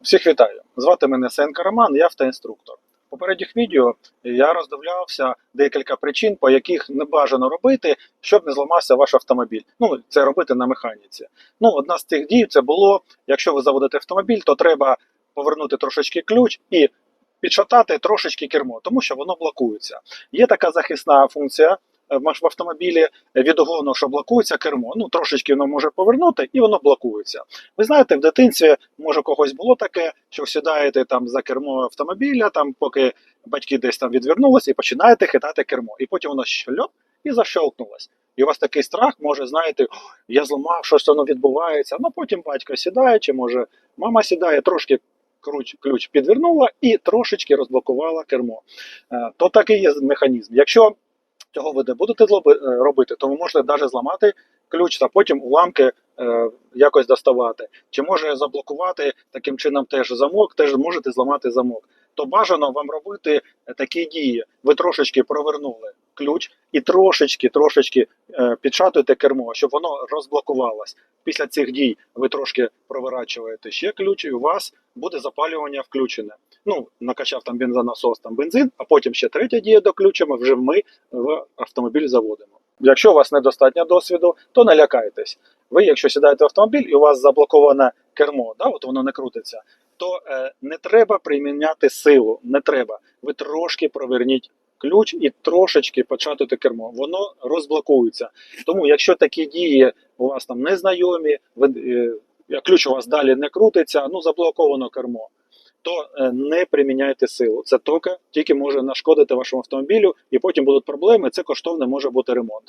Всіх вітаю! Звати мене Сенка Роман, я автоінструктор. В попередніх відео я роздивлявся декілька причин, по яких не бажано робити, щоб не зламався ваш автомобіль. Ну, це робити на механіці. Ну, одна з цих дій це було, якщо ви заводите автомобіль, то треба повернути трошечки ключ і підшатати трошечки кермо, тому що воно блокується. Є така захисна функція в автомобілі від угону, що блокується кермо. Ну, трошечки воно може повернути і воно блокується. Ви знаєте, в дитинстві може когось було таке, що сідаєте там за кермо автомобіля, там поки батьки десь там відвернулися, і починаєте хитати кермо. І потім воно шльоп і защелкнулось. І у вас такий страх, може, знаєте, я зламав, щось воно відбувається. Ну потім батько сідає, чи може мама сідає, трошки ключ, ключ підвернула і трошечки розблокувала кермо. Е, То такий є механізм. Якщо цього ви не будете е, робити, то ви можете навіть зламати ключ та потім уламки е, якось доставати. Чи може заблокувати таким чином теж замок, теж можете зламати замок. То бажано вам робити е, такі дії. Ви трошечки провернули ключ і трошечки, трошечки підшатуєте кермо, щоб воно розблокувалось. Після цих дій ви трошки проворачуєте ще ключ, і у вас буде запалювання включене. Ну, накачав там бензонасос, там бензин, а потім ще третя дія доключимо, вже ми в автомобіль заводимо. Якщо у вас недостатньо досвіду, то не лякайтесь. Ви, якщо сідаєте в автомобіль і у вас заблоковане кермо, да, от воно не крутиться, то е, не треба приміняти силу, не треба. Ви трошки проверніть ключ і трошечки початуйте кермо. Воно розблокується. Тому, якщо такі дії у вас там незнайомі, ви, е, ключ у вас далі не крутиться, ну заблоковано кермо. То е, не приміняйте силу. Це тільки, тільки може нашкодити вашому автомобілю, і потім будуть проблеми. Це коштовне може бути ремонт.